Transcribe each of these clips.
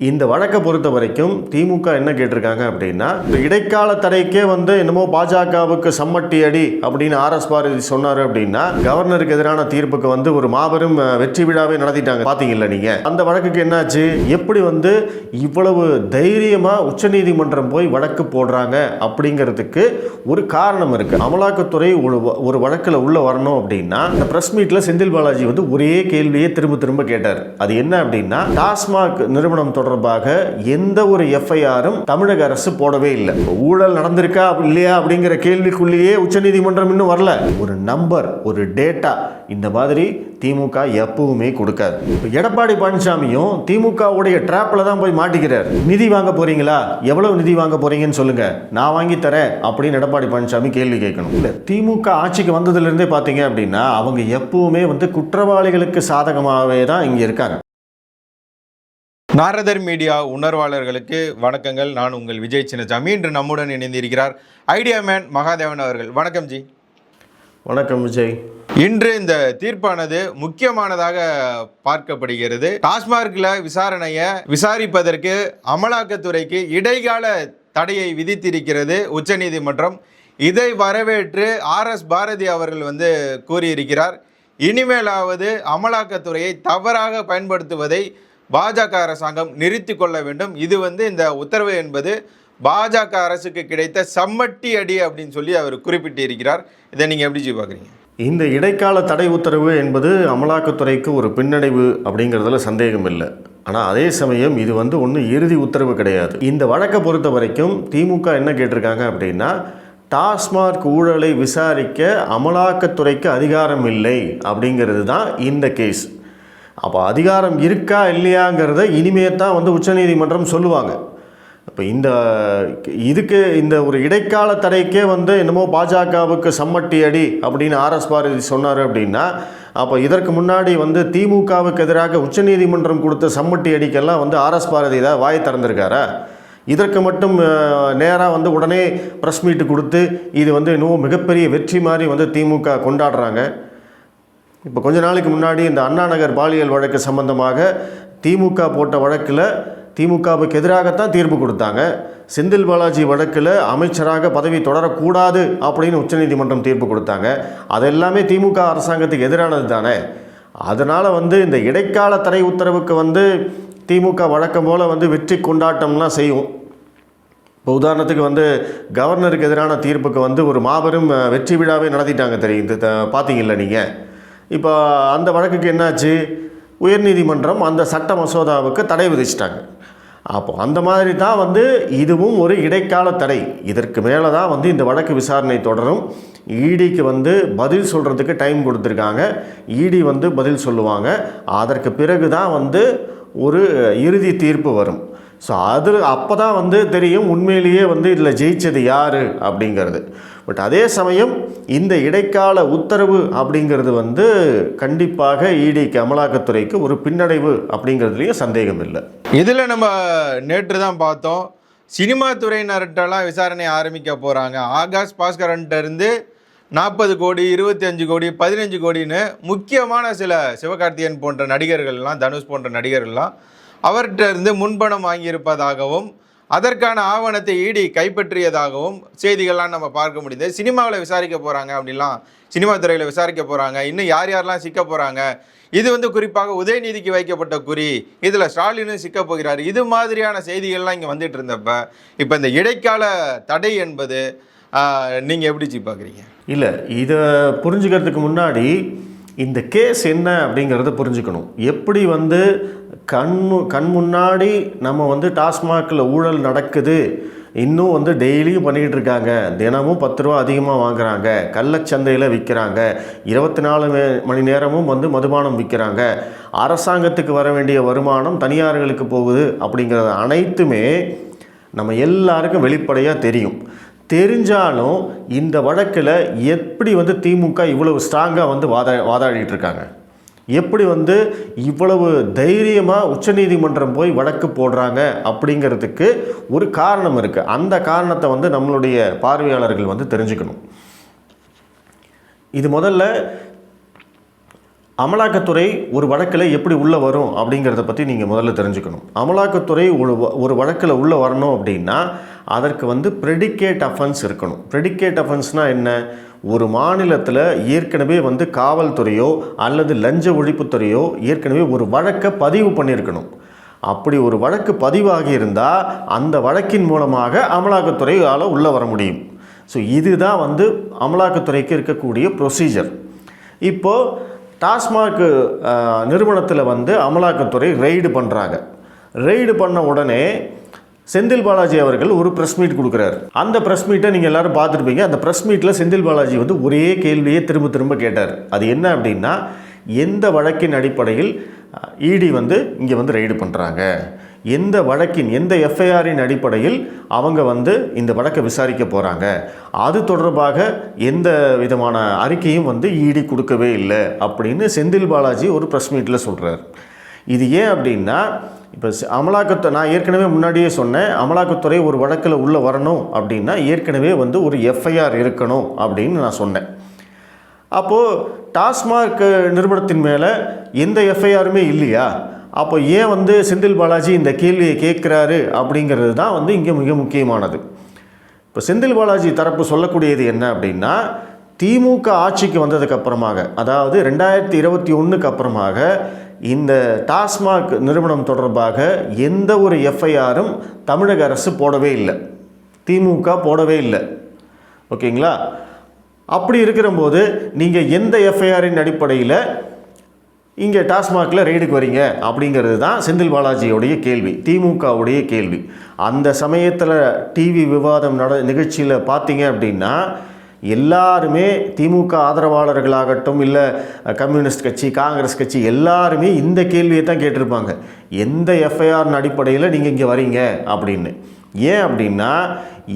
இந்த வழக்கை பொறுத்த வரைக்கும் திமுக என்ன கேட்டிருக்காங்க அப்படின்னா இடைக்கால தடைக்கே வந்து என்னமோ பாஜகவுக்கு சம்மட்டி அடி அப்படின்னு ஆர்எஸ் பாரதி சொன்னார் அப்படின்னா கவர்னருக்கு எதிரான தீர்ப்புக்கு வந்து ஒரு மாபெரும் வெற்றி விழாவே நடத்திட்டாங்க. பார்த்தீங்கல்ல நீங்க? அந்த வழக்குக்கு என்னாச்சு? எப்படி வந்து இவ்வளவு தைரியமா உச்சநீதிமன்றம் போய் வழக்கு போடுறாங்க அப்படிங்கிறதுக்கு ஒரு காரணம் இருக்கு. அமலாக்கத்துறை ஒரு ஒரு வழக்கில் உள்ள வரணும் அப்படின்னா இந்த பிரஸ் மீட்ல செந்தில் பாலாஜி வந்து ஒரே கேள்வியே திரும்ப திரும்ப கேட்டார். அது என்ன அப்படின்னா டாஸ்மாக் நிறுவனம் தொடர்பாக எந்த ஒரு எஃப்ஐஆரும் தமிழக அரசு போடவே இல்லை. ஊழல் நடந்திருக்கா இல்லையா அப்படிங்கிற கேள்விக்குள்ளேயே உச்சநீதிமன்றம் இன்னும் வரல. ஒரு நம்பர் ஒரு டேட்டா இந்த மாதிரி திமுக எப்பவுமே கொடுக்காது. எடப்பாடி பழனிசாமியும் திமுகவுடைய ட்ராப்பில் தான் போய் மாட்டிக்கிறார். நிதி வாங்க போறீங்களா? எவ்வளவு நிதி வாங்க போறீங்கன்னு சொல்லுங்க. நான் வாங்கி தரேன் அப்படின்னு எடப்பாடி பழனிசாமி கேள்வி கேட்கணும். இல்லை திமுக ஆட்சிக்கு வந்ததுல இருந்தே பாத்தீங்க அப்படின்னா அவங்க எப்பவுமே வந்து குற்றவாளிகளுக்கு சாதகமாகவே தான் இங்க இருக்காங்க. நாரதர் மீடியா உணர்வாளர்களுக்கு வணக்கங்கள். நான் உங்கள் விஜய் சின்னசாமி. இன்று நம்முடன் இணைந்திருக்கிறார் ஐடியா மேன் மகாதேவன் அவர்கள். வணக்கம் ஜி. வணக்கம் விஜய். இன்று இந்த தீர்ப்பானது முக்கியமானதாக பார்க்கப்படுகிறது. டாஸ்மார்க்ல விசாரணையை விசாரிப்பதற்கு அமலாக்கத்துறைக்கு இடைக்கால தடையை விதித்திருக்கிறது உச்சநீதிமன்றம். இதை வரவேற்று ஆர் எஸ் பாரதி அவர்கள் வந்து கூறியிருக்கிறார். இனிமேலாவது அமலாக்கத்துறையை தவறாக பயன்படுத்துவதை பாஜக அரசாங்கம் நிறுத்தி கொள்ள வேண்டும். இது வந்து இந்த உத்தரவு என்பது பாஜக அரசுக்கு கிடைத்த சம்மட்டி அடி அப்படின்னு சொல்லி அவர் குறிப்பிட்டு இருக்கிறார் இதை நீங்கள் எப்படி பார்க்குறீங்க? இந்த இடைக்கால தடை உத்தரவு என்பது அமலாக்கத்துறைக்கு ஒரு பின்னடைவு அப்படிங்கிறதுல சந்தேகம் இல்லை. ஆனால் அதே சமயம் இது வந்து ஒன்றும் இறுதி உத்தரவு கிடையாது. இந்த வழக்கை பொறுத்த வரைக்கும் திமுக என்ன கேட்டிருக்காங்க அப்படின்னா டாஸ்மாக் ஊழலை விசாரிக்க அமலாக்கத்துறைக்கு அதிகாரம் இல்லை அப்படிங்கிறது தான் இந்த கேஸ். அப்போ அதிகாரம் இருக்கா இல்லையாங்கிறத இனிமே தான் வந்து உச்சநீதிமன்றம் சொல்லுவாங்க. இப்போ இந்த இதுக்கு இந்த ஒரு இடைக்கால தடைக்கே வந்து என்னமோ பாஜகவுக்கு சம்மட்டி அடி அப்படின்னு ஆர்எஸ் பாரதி சொன்னார் அப்படின்னா அப்போ இதற்கு முன்னாடி வந்து திமுகவுக்கு எதிராக உச்சநீதிமன்றம் கொடுத்த சம்மட்டி அடிக்கெல்லாம் வந்து ஆர்எஸ் பாரதி தான் வாய் திறந்திருக்காரா? இதற்கு மட்டும் நேராக வந்து உடனே ப்ரெஸ் மீட்டு கொடுத்து இது வந்து இன்னும் மிகப்பெரிய வெற்றி மாதிரி வந்து திமுக கொண்டாடுறாங்க. இப்போ கொஞ்ச நாளைக்கு முன்னாடி இந்த அண்ணா நகர் பாலியல் வழக்கு சம்பந்தமாக திமுக போட்ட வழக்கில் திமுகவுக்கு எதிராகத்தான் தீர்ப்பு கொடுத்தாங்க. செந்தில் பாலாஜி வழக்கில் அமைச்சராக பதவி தொடரக்கூடாது அப்படின்னு உச்சநீதிமன்றம் தீர்ப்பு கொடுத்தாங்க. அதெல்லாமே திமுக அரசாங்கத்துக்கு எதிரானது தானே? அதனால் வந்து இந்த இடைக்கால தடை உத்தரவுக்கு வந்து திமுக வழக்கம் போல் வந்து வெற்றி கொண்டாட்டம்லாம் செய்யும். இப்போ உதாரணத்துக்கு வந்து கவர்னருக்கு எதிரான தீர்ப்புக்கு வந்து ஒரு மாபெரும் வெற்றி விழாவே நடத்திட்டாங்க தெரியும் த- பார்த்தீங்கல்ல நீங்கள் இப்போ அந்த வழக்குக்கு என்னாச்சு? உயர்நீதிமன்றம் அந்த சட்ட மசோதாவுக்கு தடை விதிச்சிட்டாங்க. அப்போ அந்த மாதிரி தான் வந்து இதுவும் ஒரு இடைக்கால தடை. இதற்கு மேலே தான் வந்து இந்த வழக்கு விசாரணை தொடரும். இடிக்கு வந்து பதில் சொல்கிறதுக்கு டைம் கொடுத்துருக்காங்க. இடி வந்து பதில் சொல்லுவாங்க. அதற்கு பிறகு தான் வந்து ஒரு இறுதி தீர்ப்பு வரும். ஸோ அது அப்போ தான் வந்து தெரியும் உண்மையிலேயே வந்து இதில் ஜெயித்தது யார் அப்படிங்கிறது. பட் அதே சமயம் இந்த இடைக்கால உத்தரவு அப்படிங்கிறது வந்து கண்டிப்பாக இடிக்கு அமலாக்கத்துறைக்கு ஒரு பின்னடைவு அப்படிங்கிறதுலையும் சந்தேகம் இல்லை. இதில் நம்ம நேற்று தான் பார்த்தோம். சினிமா துறையினர்கிட்டலாம் விசாரணை ஆரம்பிக்க போகிறாங்க ஆகாஷ் பாஸ்கரன்ட்ட இருந்து நாற்பது கோடி இருபத்தி அஞ்சு கோடி பதினஞ்சு கோடின்னு முக்கியமான சில சிவகார்த்தியன் போன்ற நடிகர்கள்லாம் தனுஷ் போன்ற நடிகர்கள்லாம் அவர்கிட்ட இருந்து முன்பணம் வாங்கியிருப்பதாகவும் அதற்கான ஆவணத்தை ஈடி கைப்பற்றியதாகவும் செய்திகள்லாம் நம்ம பார்க்க முடியுது சினிமாவில் விசாரிக்க போகிறாங்க அப்படிலாம் சினிமா துறையில் விசாரிக்க போகிறாங்க இன்னும் யார் யாரெல்லாம் சிக்க போகிறாங்க இது வந்து குறிப்பாக உதயநிதிக்கு வைக்கப்பட்ட குறி இதில் ஸ்டாலினும் சிக்க போகிறார். இது மாதிரியான செய்திகள்லாம் இங்கே வந்துட்டு இருந்தப்ப இப்போ இந்த இடைக்கால தடை என்பது நீங்கள் எப்படி பார்க்குறீங்க? இல்லை இதை புரிஞ்சுக்கிறதுக்கு முன்னாடி இந்த கேஸ் என்ன அப்படிங்கிறத புரிஞ்சுக்கணும். எப்படி வந்து கண் மு- கண் முன்னாடி நம்ம வந்து டாஸ்மாகில் ஊழல் நடக்குது. இன்னும் வந்து டெய்லியும் பண்ணிக்கிட்டு இருக்காங்க. தினமும் பத்து ரூபா அதிகமாக வாங்குறாங்க. கள்ளச்சந்தையில் விற்கிறாங்க இருபத்தி நாலு மணி நேரமும் வந்து மதுபானம் விற்கிறாங்க அரசாங்கத்துக்கு வர வேண்டிய வருமானம் தனியார்களுக்கு போகுது அப்படிங்கிறது அனைத்துமே நம்ம எல்லாருக்கும் வெளிப்படையாக தெரியும். தெரிஞ்சாலும் இந்த வழக்கில் எப்படி வந்து திமுக இவ்வளவு ஸ்ட்ராங்காக வந்து வாதா வாதாடிட்டு இருக்காங்க எப்படி வந்து இவ்வளவு தைரியமாக உச்சநீதிமன்றம் போய் வழக்கு போடுறாங்க அப்படிங்கிறதுக்கு ஒரு காரணம் இருக்குது அந்த காரணத்தை வந்து நம்மளுடைய பார்வையாளர்கள் வந்து தெரிஞ்சுக்கணும். இது முதல்ல அமலாக்கத்துறை ஒரு வழக்கில் எப்படி உள்ளே வரும் அப்படிங்கிறத பற்றி நீங்கள் முதல்ல தெரிஞ்சுக்கணும். அமலாக்கத்துறை ஒரு ஒரு வழக்கில் உள்ளே வரணும் அப்படின்னா அதற்கு வந்து ப்ரெடிகேட் அஃபென்ஸ் இருக்கணும். ப்ரெடிகேட் அஃபென்ஸ்னால் என்ன? ஒரு மாநிலத்தில் ஏற்கனவே வந்து காவல்துறையோ அல்லது லஞ்ச ஒழிப்புத்துறையோ ஏற்கனவே ஒரு வழக்கை பதிவு பண்ணியிருக்கணும். அப்படி ஒரு வழக்கு பதிவாகி இருந்தால் அந்த வழக்கின் மூலமாக அமலாக்கத்துறையால் உள்ளே வர முடியும். ஸோ இதுதான் வந்து அமலாக்கத்துறைக்கு இருக்கக்கூடிய ப்ரொசீஜர் இப்போது டாஸ்மாக் நிறுவனத்தில் வந்து அமலாக்கத்துறை ரெய்டு பண்ணுறாங்க ரெய்டு பண்ண உடனே செந்தில் பாலாஜி அவர்கள் ஒரு ப்ரெஸ் மீட் கொடுக்குறாரு. அந்த ப்ரெஸ் மீட்டை நீங்கள் எல்லோரும் பார்த்துருப்பீங்க. அந்த ப்ரெஸ் மீட்டில் செந்தில் பாலாஜி வந்து ஒரே கேள்வியே திரும்ப திரும்ப கேட்டார். அது என்ன அப்படின்னா எந்த வழக்கின் அடிப்படையில் இடி வந்து இங்கே வந்து ரெய்டு பண்ணுறாங்க எந்த வழக்கின் எந்த எஃப்ஐஆரின் அடிப்படையில் அவங்க வந்து இந்த வழக்கை விசாரிக்க போகிறாங்க அது தொடர்பாக எந்த விதமான அறிக்கையும் வந்து இடி கொடுக்கவே இல்லை அப்படின்னு செந்தில் பாலாஜி ஒரு ப்ரெஸ் மீட்டில் சொல்கிறார் இது ஏன் அப்படின்னா இப்போ அமலாக்கத்தை நான் ஏற்கனவே முன்னாடியே சொன்னேன் அமலாக்கத்துறை ஒரு வழக்கில் உள்ளே வரணும் அப்படின்னா ஏற்கனவே வந்து ஒரு எஃப்ஐஆர் இருக்கணும் அப்படின்னு நான் சொன்னேன். அப்போது டாஸ்மாக் நிறுவனத்தின் மேலே எந்த எஃப்ஐஆருமே இல்லையா? அப்போ ஏன் வந்து செந்தில் பாலாஜி இந்த கேள்வியை கேட்குறாரு அப்படிங்கிறது தான் வந்து இங்கே மிக முக்கியமானது. இப்போ செந்தில் பாலாஜி தரப்பு சொல்லக்கூடியது என்ன அப்படின்னா திமுக ஆட்சிக்கு வந்ததுக்கு அப்புறமாக அதாவது ரெண்டாயிரத்தி இருபத்தி ஒன்றுக்கு அப்புறமாக இந்த டாஸ்மாக் நிறுவனம் தொடர்பாக எந்த ஒரு எஃப்ஐஆரும் தமிழக அரசு போடவே இல்லை. திமுக போடவே இல்லை. ஓகேங்களா? அப்படி இருக்கிறம்போது நீங்கள் எந்த எஃப்ஐஆரின் அடிப்படையில் இங்கே டாஸ்மாகில் ரெய்டுக்கு வரீங்க அப்படிங்கிறது தான் செந்தில் பாலாஜியோடைய கேள்வி திமுகவுடைய கேள்வி. அந்த சமயத்தில் டிவி விவாதம் நட நிகழ்ச்சியில் பார்த்தீங்க அப்படின்னா எல்லாருமே திமுக ஆதரவாளர்களாகட்டும் இல்லை கம்யூனிஸ்ட் கட்சி காங்கிரஸ் கட்சி எல்லாருமே இந்த கேள்வியை தான் கேட்டிருப்பாங்க. எந்த எஃப்ஐஆர் அடிப்படையில் நீங்கள் இங்கே வரீங்க அப்படின்னு. ஏன் அப்படின்னா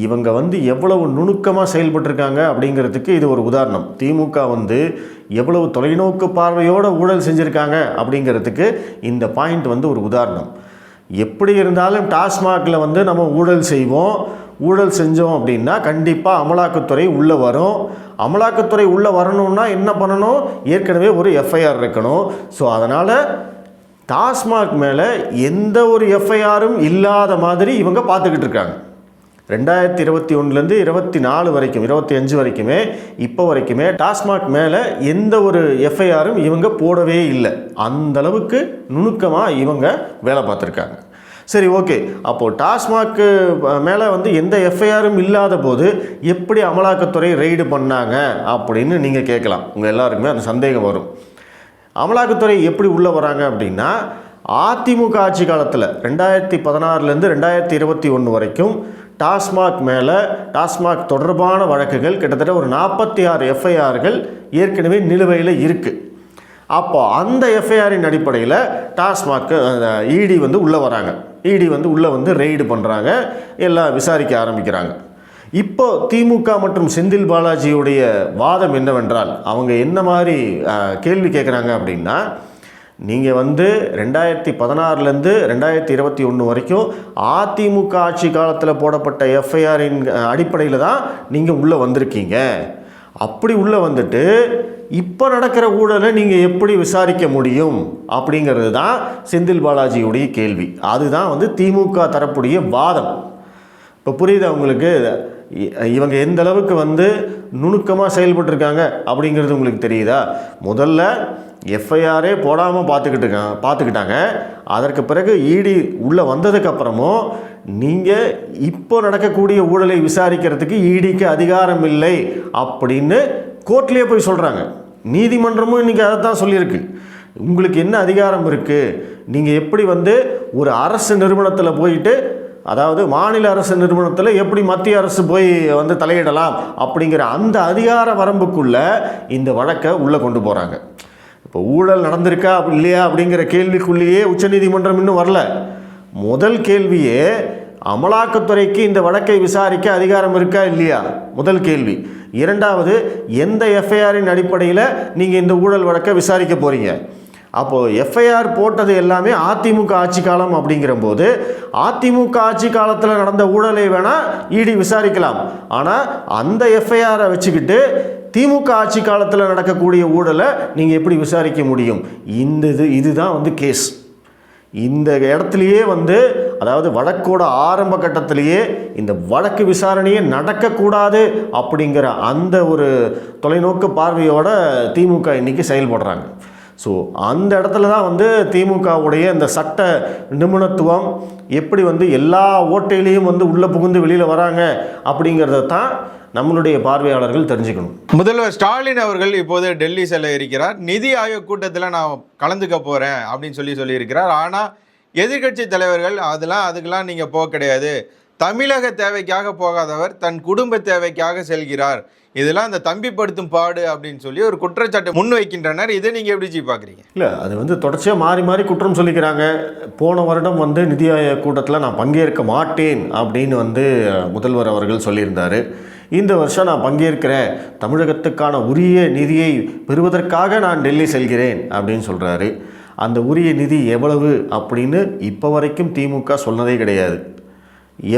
இவங்க வந்து எவ்வளவு நுணுக்கமாக செயல்பட்டிருக்காங்க அப்படிங்கிறதுக்கு இது ஒரு உதாரணம். திமுக வந்து எவ்வளவு தொலைநோக்கு பார்வையோடு ஊழல் செஞ்சுருக்காங்க அப்படிங்கிறதுக்கு இந்த பாயிண்ட் வந்து ஒரு உதாரணம். எப்படி இருந்தாலும் டாஸ்மாகில் வந்து நம்ம ஊழல் செய்வோம் ஊழல் செஞ்சோம் அப்படின்னா கண்டிப்பாக அமலாக்கத்துறை உள்ளே வரும். அமலாக்கத்துறை உள்ளே வரணும்னா என்ன பண்ணணும்? ஏற்கனவே ஒரு எஃப்ஐஆர் இருக்கணும். ஸோ அதனால் டாஸ்மாக் மேலே எந்த ஒரு எஃப்ஐஆரும் இல்லாத மாதிரி இவங்க பார்த்துக்கிட்டு இருக்காங்க. ரெண்டாயிரத்தி இருபத்தி ஒன்றுலேருந்து இருபத்தி நாலு வரைக்கும் இருபத்தி அஞ்சு வரைக்குமே இப்போ வரைக்குமே டாஸ்மாக் மேலே எந்த ஒரு எஃப்ஐஆரும் இவங்க போடவே இல்லை. அந்த அளவுக்கு நுணுக்கமாக இவங்க வேலை பார்த்துருக்காங்க. சரி ஓகே. அப்போது டாஸ்மாக்கு மேலே வந்து எந்த எஃப்ஐஆரும் இல்லாத போது எப்படி அமலாக்கத்துறை ரெய்டு பண்ணாங்க அப்படின்னு நீங்கள் கேட்கலாம். உங்கள் எல்லாருக்குமே அந்த சந்தேகம் வரும். அமலாக்கத்துறை எப்படி உள்ளே வராங்க அப்படின்னா அதிமுக ஆட்சி காலத்தில் ரெண்டாயிரத்தி பதினாறுலேருந்து ரெண்டாயிரத்தி இருபத்தி ஒன்று வரைக்கும் டாஸ்மாக் மேலே டாஸ்மாக் தொடர்பான வழக்குகள் கிட்டத்தட்ட ஒரு நாற்பத்தி ஆறு எஃப்ஐஆர்கள் ஏற்கனவே நிலுவையில் இருக்குது அப்போ அந்த எஃப்ஐஆரின் அடிப்படையில் டாஸ்மாக் இடி வந்து உள்ளே வராங்க. இடி வந்து உள்ளே வந்து ரெய்டு பண்ணுறாங்க எல்லாம் விசாரிக்க ஆரம்பிக்கிறாங்க. இப்போ திமுக மற்றும் செந்தில் பாலாஜியுடைய வாதம் என்னவென்றால் அவங்க என்ன மாதிரி கேள்வி கேட்குறாங்க அப்படின்னா நீங்கள் வந்து ரெண்டாயிரத்தி பதினாறுலேருந்து ரெண்டாயிரத்தி இருபத்தி ஒன்று வரைக்கும் அதிமுக ஆட்சி காலத்தில் போடப்பட்ட எஃப்ஐஆரின் அடிப்படையில் தான் நீங்கள் உள்ளே வந்திருக்கீங்க. அப்படி உள்ளே வந்துட்டு இப்போ நடக்கிற ஊழலை நீங்கள் எப்படி விசாரிக்க முடியும் அப்படிங்கிறது தான் செந்தில் பாலாஜியுடைய கேள்வி. அதுதான் வந்து திமுக தரப்புடைய வாதம். இப்போ புரியுது உங்களுக்கு? இவங்க எந்த அளவுக்கு வந்து நுணுக்கமாக செயல்பட்டுருக்காங்க அப்படிங்கிறது உங்களுக்கு தெரியுதா? முதல்ல எஃப்ஐஆரே போடாமல் பார்த்துக்கிட்டு இருக்காங்க பார்த்துக்கிட்டாங்க அதற்கு பிறகு இடி உள்ளே வந்ததுக்கப்புறமும் நீங்கள் இப்போ நடக்கக்கூடிய ஊழலை விசாரிக்கிறதுக்கு இடிக்கு அதிகாரம் இல்லை அப்படின்னு கோர்ட்லேயே போய் சொல்கிறாங்க நீதிமன்றமும் இன்றைக்கி அதை தான் சொல்லியிருக்கு. உங்களுக்கு என்ன அதிகாரம் இருக்குது நீங்கள் எப்படி வந்து ஒரு அரசு நிறுவனத்தில் போயிட்டு அதாவது மாநில அரசு நிறுவனத்தில் எப்படி மத்திய அரசு போய் வந்து தலையிடலாம் அப்படிங்கிற அந்த அதிகார வரம்புக்குள்ளே இந்த வழக்கை உள்ளே கொண்டு போகிறாங்க இப்போ ஊழல் நடந்திருக்கா இல்லையா அப்படிங்கிற கேள்விக்குள்ளேயே உச்சநீதிமன்றம் இன்னும் வரல. முதல் கேள்வியே அமலாக்கத்துறைக்கு இந்த வழக்கை விசாரிக்க அதிகாரம் இருக்கா இல்லையா? முதல் கேள்வி. இரண்டாவது எந்த எஃப்ஐஆரின் அடிப்படையில் நீங்கள் இந்த ஊழல் வழக்கை விசாரிக்க போகிறீங்க அப்போது எஃப்ஐஆர் போட்டது எல்லாமே அதிமுக ஆட்சி காலம் அப்படிங்கிற போது அதிமுக ஆட்சி காலத்தில் நடந்த ஊழலை வேணால் இடி விசாரிக்கலாம். ஆனால் அந்த எஃப்ஐஆரை வச்சுக்கிட்டு திமுக ஆட்சி காலத்தில் நடக்கக்கூடிய ஊழலை நீங்கள் எப்படி விசாரிக்க முடியும்? இந்த இது இதுதான் வந்து கேஸ் இந்த இடத்துலையே வந்து அதாவது வழக்கோட ஆரம்ப கட்டத்திலேயே இந்த வழக்கு விசாரணையே நடக்கக்கூடாது அப்படிங்கிற அந்த ஒரு தொலைநோக்கு பார்வையோட திமுக இன்றைக்கி செயல்படுறாங்க. ஸோ அந்த இடத்துல தான் வந்து திமுகவுடைய இந்த சட்ட நிபுணத்துவம் எப்படி வந்து எல்லா ஓட்டையிலையும் வந்து உள்ளே புகுந்து வெளியில் வராங்க அப்படிங்கிறத தான் நம்மளுடைய பார்வையாளர்கள் தெரிஞ்சுக்கணும். முதல்வர் ஸ்டாலின் அவர்கள் இப்போது டெல்லி செல்ல இருக்கிறார். நிதி ஆயோக் கூட்டத்தில் நான் கலந்துக்க போகிறேன் அப்படின்னு சொல்லி சொல்லியிருக்கிறார். ஆனால் எதிர்க்கட்சி தலைவர்கள் அதெல்லாம் அதுக்கெல்லாம் நீங்கள் போக கிடையாது. தமிழக தேவைக்காக போகாதவர் தன் குடும்ப தேவைக்காக செல்கிறார். இதெல்லாம் அந்த தம்பிப்படுத்தும் பாடு அப்படின்னு சொல்லி ஒரு குற்றச்சாட்டை முன்வைக்கின்றனர். இதை நீங்கள் எப்படி ஜி பார்க்குறீங்க இல்லை அது வந்து தொடர்ச்சியாக மாறி மாறி குற்றம் சொல்லிக்கிறாங்க. போன வருடம் வந்து நிதி ஆயோக கூட்டத்தில் நான் பங்கேற்க மாட்டேன் அப்படின்னு வந்து முதல்வர் அவர்கள் சொல்லியிருந்தார். இந்த வருஷம் நான் பங்கேற்கிறேன் தமிழகத்துக்கான உரிய நிதியை பெறுவதற்காக நான் டெல்லி செல்கிறேன் அப்படின்னு சொல்கிறாரு அந்த உரிய நிதி எவ்வளவு அப்படின்னு இப்போ வரைக்கும் திமுக சொன்னதே கிடையாது.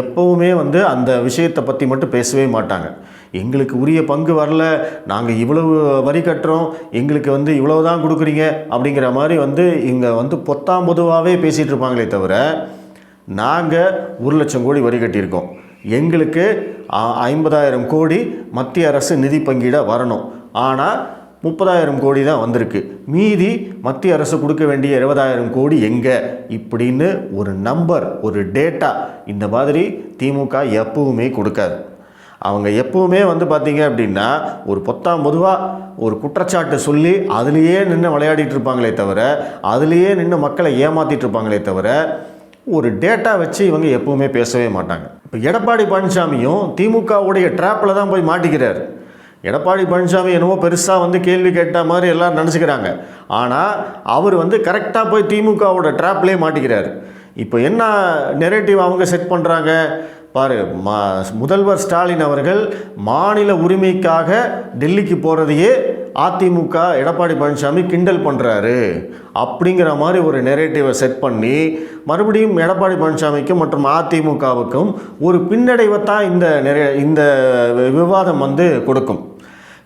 எப்பவுமே வந்து அந்த விஷயத்தை பற்றி மட்டும் பேசவே மாட்டாங்க. எங்களுக்கு உரிய பங்கு வரல நாங்கள் இவ்வளவு வரி கட்டுறோம் எங்களுக்கு வந்து இவ்வளவு தான் கொடுக்குறீங்க அப்படிங்கிற மாதிரி வந்து இங்கே வந்து பொத்தாம் பொதுவாகவே பேசிகிட்டு இருப்பாங்களே தவிர நாங்கள் ஒரு லட்சம் கோடி வரி கட்டியிருக்கோம். எங்களுக்கு ஐம்பதாயிரம் கோடி மத்திய அரசு நிதி பங்கீட வரணும். ஆனால் முப்பதாயிரம் கோடி தான் வந்திருக்கு. மீதி மத்திய அரசு கொடுக்க வேண்டிய இருபதாயிரம் கோடி எங்கே? இப்படின்னு ஒரு நம்பர் ஒரு டேட்டா இந்த மாதிரி திமுக எப்பவுமே கொடுக்காது. அவங்க எப்பவுமே வந்து பார்த்தீங்க அப்படின்னா ஒரு பொத்தாம் பொதுவாக ஒரு குற்றச்சாட்டை சொல்லி அதுலேயே நின்று விளையாடிட்டு இருப்பாங்களே தவிர அதுலேயே நின்று மக்களை ஏமாற்றிட்டு இருப்பாங்களே தவிர ஒரு டேட்டா வச்சு இவங்க எப்பவுமே பேசவே மாட்டாங்க. இப்போ எடப்பாடி பழனிசாமியும் திமுகவுடைய ட்ராப்பில் தான் போய் மாட்டிக்கிறார். எடப்பாடி பழனிசாமி என்னவோ பெருசாக வந்து கேள்வி கேட்ட மாதிரி எல்லோரும் நினச்சிக்கிறாங்க. ஆனால் அவர் வந்து கரெக்டாக போய் திமுகவோட ட்ராப்லேயே மாட்டிக்கிறார். இப்போ என்ன நெரேட்டிவ் அவங்க செட் பண்ணுறாங்க பாரு மா முதல்வர் ஸ்டாலின் அவர்கள் மாநில உரிமைக்காக டெல்லிக்கு போகிறதையே அதிமுக எடப்பாடி பழனிசாமி கிண்டல் பண்ணுறாரு அப்படிங்கிற மாதிரி ஒரு நெரேட்டிவை செட் பண்ணி மறுபடியும் எடப்பாடி பழனிசாமிக்கும் மற்றும் அதிமுகவுக்கும் ஒரு பின்னடைவை தான் இந்த நிறைய இந்த விவாதம் வந்து கொடுக்கும்.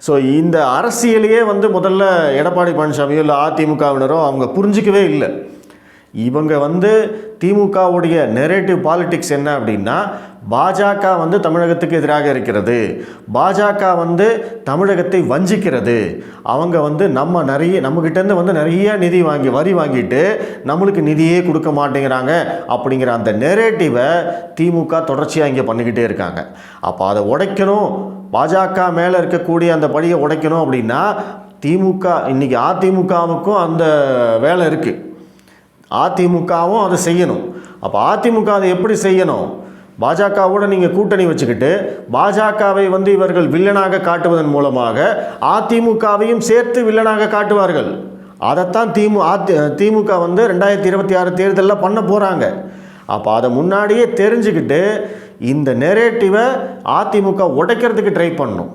ஸோ இந்த அரசியலையே வந்து முதல்ல எடப்பாடி பழனிசாமியோ இல்லை அதிமுகவினரோ அவங்க புரிஞ்சிக்கவே இல்லை. இவங்க வந்து திமுகவுடைய நெரேட்டிவ் பாலிட்டிக்ஸ் என்ன அப்படின்னா பாஜக வந்து தமிழகத்துக்கு எதிராக இருக்கிறது. பாஜக வந்து தமிழகத்தை வஞ்சிக்கிறது. அவங்க வந்து நம்ம நிறைய நம்மக்கிட்டேருந்து வந்து நிறைய நிதி வாங்கி வரி வாங்கிட்டு நம்மளுக்கு நிதியே கொடுக்க மாட்டேங்கிறாங்க அப்படிங்கிற அந்த நெரேட்டிவை திமுக தொடர்ச்சியாக இங்கே பண்ணிக்கிட்டே இருக்காங்க. அப்போ அதை உடைக்கணும். பாஜக மேலே இருக்கக்கூடிய அந்த படியை உடைக்கணும் அப்படின்னா திமுக இன்றைக்கி அதிமுகவுக்கும் அந்த வேலை இருக்குது அதிமுகவும் அதை செய்யணும். அப்போ அதிமுக அதை எப்படி செய்யணும்? பாஜகவோட நீங்கள் கூட்டணி வச்சுக்கிட்டு பாஜகவை வந்து இவர்கள் வில்லனாக காட்டுவதன் மூலமாக அதிமுகவையும் சேர்த்து வில்லனாக காட்டுவார்கள். அதைத்தான் திமு அதி திமுக வந்து ரெண்டாயிரத்தி இருபத்தி ஆறு தேர்தலில் பண்ண போகிறாங்க அப்போ அதை முன்னாடியே தெரிஞ்சுக்கிட்டு இந்த நெரேட்டிவை அதிமுக உடைக்கிறதுக்கு ட்ரை பண்ணும்.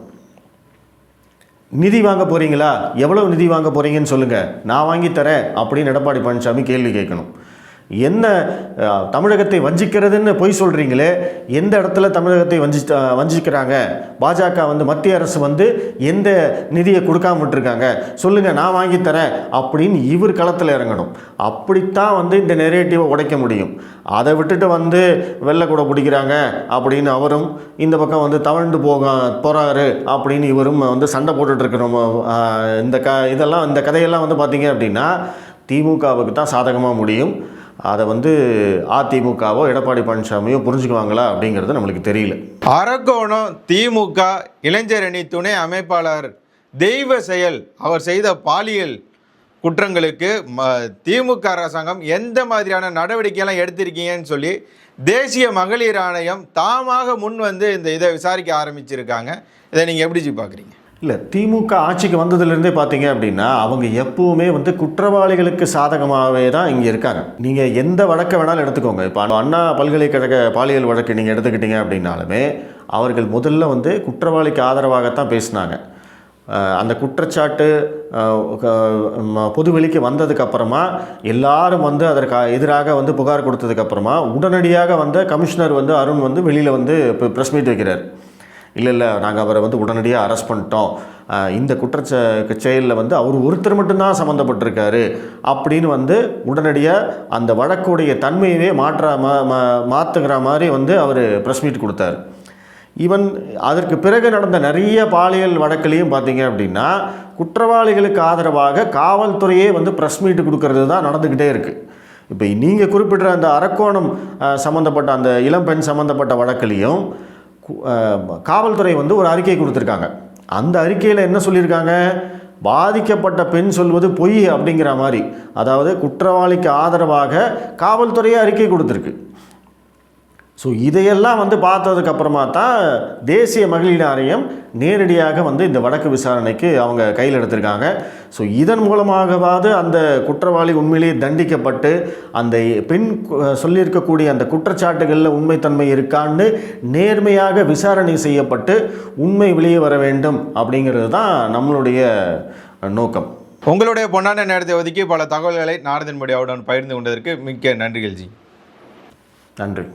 நிதி வாங்க போகிறீங்களா எவ்வளோ நிதி வாங்க போகிறீங்கன்னு சொல்லுங்கள் நான் வாங்கி தரேன் அப்படின்னு எடப்பாடி பழனிசாமி கேள்வி கேட்கணும். என்ன தமிழகத்தை வஞ்சிக்கிறதுன்னு பொய் சொல்கிறீங்களே எந்த இடத்துல தமிழகத்தை வஞ்சி வஞ்சிக்கிறாங்க? பாஜக வந்து மத்திய அரசு வந்து எந்த நிதியை கொடுக்காம விட்டுருக்காங்க? சொல்லுங்கள் நான் வாங்கித்தரேன் அப்படின்னு இவர் களத்தில் இறங்கணும். அப்படித்தான் வந்து இந்த நெரேட்டிவை உடைக்க முடியும். அதை விட்டுட்டு வந்து வெள்ளை கூட பிடிக்கிறாங்க அப்படின்னு அவரும் இந்த பக்கம் வந்து தவழ்ந்து போக போகிறாரு அப்படின்னு இவரும் வந்து சண்டை போட்டுட்டு இருக்கிறோம். இந்த க இதெல்லாம் இந்த கதையெல்லாம் வந்து பார்த்தீங்க அப்படின்னா திமுகவுக்கு தான் சாதகமாக முடியும். அதை வந்து அதிமுகவோ எடப்பாடி பழனிசாமியோ புரிஞ்சுக்குவாங்களா அப்படிங்கிறது நம்மளுக்கு தெரியல. அரக்கோணம் திமுக இளைஞரணி துணை அமைப்பாளர் தெய்வ செயல் அவர் செய்த பாலியல் குற்றங்களுக்கு ம திமுக அரசாங்கம் எந்த மாதிரியான நடவடிக்கையெல்லாம் எடுத்திருக்கீங்கன்னு சொல்லி தேசிய மகளிர் ஆணையம் தாமாக முன் வந்து இந்த இதை விசாரிக்க ஆரம்பிச்சிருக்காங்க. இதை நீங்கள் எப்படி பார்க்குறீங்க இல்லை திமுக ஆட்சிக்கு வந்ததுலேருந்தே பார்த்தீங்க அப்படின்னா அவங்க எப்பவுமே வந்து குற்றவாளிகளுக்கு சாதகமாகவே தான் இங்கே இருக்காங்க. நீங்கள் எந்த வழக்கை வேணாலும் எடுத்துக்கோங்க. இப்போ அண்ணா பல்கலைக்கழக பாலியல் வழக்கு நீங்கள் எடுத்துக்கிட்டீங்க அப்படின்னாலுமே அவர்கள் முதல்ல வந்து குற்றவாளிக்கு ஆதரவாகத்தான் பேசினாங்க. அந்த குற்றச்சாட்டு ம- பொதுவெளிக்கு வந்ததுக்கப்புறமா எல்லாரும் வந்து அதற்கு எதிராக வந்து புகார் கொடுத்ததுக்கப்புறமா உடனடியாக வந்த கமிஷனர் வந்து அருண் வந்து வெளியில் வந்து ப்ரெஸ் மீட் வைக்கிறார். இல்லை இல்லை நாங்கள் அவரை வந்து உடனடியாக அரெஸ்ட் பண்ணிட்டோம். இந்த குற்றச்ச செயலில் வந்து அவர் ஒருத்தர் மட்டும்தான் சம்மந்தப்பட்டிருக்காரு அப்படின்னு வந்து உடனடியாக அந்த வழக்குடைய தன்மையவே மாற்ற மா மா- மாற்றுகிற மாதிரி வந்து அவர் ப்ரெஸ் மீட் கொடுத்தாரு. ஈவன் அதற்கு பிறகு நடந்த நிறைய பாலியல் வழக்குலையும் பார்த்தீங்க அப்படின்னா குற்றவாளிகளுக்கு ஆதரவாக காவல்துறையே வந்து ப்ரெஸ் மீட் கொடுக்கறது தான் நடந்துக்கிட்டே இருக்குது இப்போ நீங்கள் குறிப்பிட்ட அந்த அரக்கோணம் சம்மந்தப்பட்ட அந்த இளம்பெண் சம்மந்தப்பட்ட வழக்குலையும் காவல்துறை வந்து ஒரு அறிக்கை கொடுத்துருக்காங்க. அந்த அறிக்கையில் என்ன சொல்லியிருக்காங்க? பாதிக்கப்பட்ட பெண் சொல்வது பொய் அப்படிங்கிற மாதிரி. அதாவது குற்றவாளிக்கு ஆதரவாக காவல்துறையே அறிக்கை கொடுத்துருக்கு. ஸோ இதையெல்லாம் வந்து பார்த்ததுக்கு அப்புறமா தான் தேசிய மகளிர் ஆணையம் நேரடியாக வந்து இந்த வழக்கு விசாரணைக்கு அவங்க கையில் எடுத்திருக்காங்க. ஸோ இதன் மூலமாகவாவது அந்த குற்றவாளி உண்மையிலேயே தண்டிக்கப்பட்டு அந்த பெண் சொல்லியிருக்கக்கூடிய அந்த குற்றச்சாட்டுகளில் உண்மைத்தன்மை இருக்கான்னு நேர்மையாக விசாரணை செய்யப்பட்டு உண்மை வெளியே வர வேண்டும் அப்படிங்கிறது தான் நம்மளுடைய நோக்கம். உங்களுடைய பொன்னான நேரத்தை ஒதுக்கி பல தகவல்களை நாரதன் மீடியாவுடன் பகிர்ந்து கொண்டதற்கு மிக்க நன்றிகள் ஜி. நன்றி.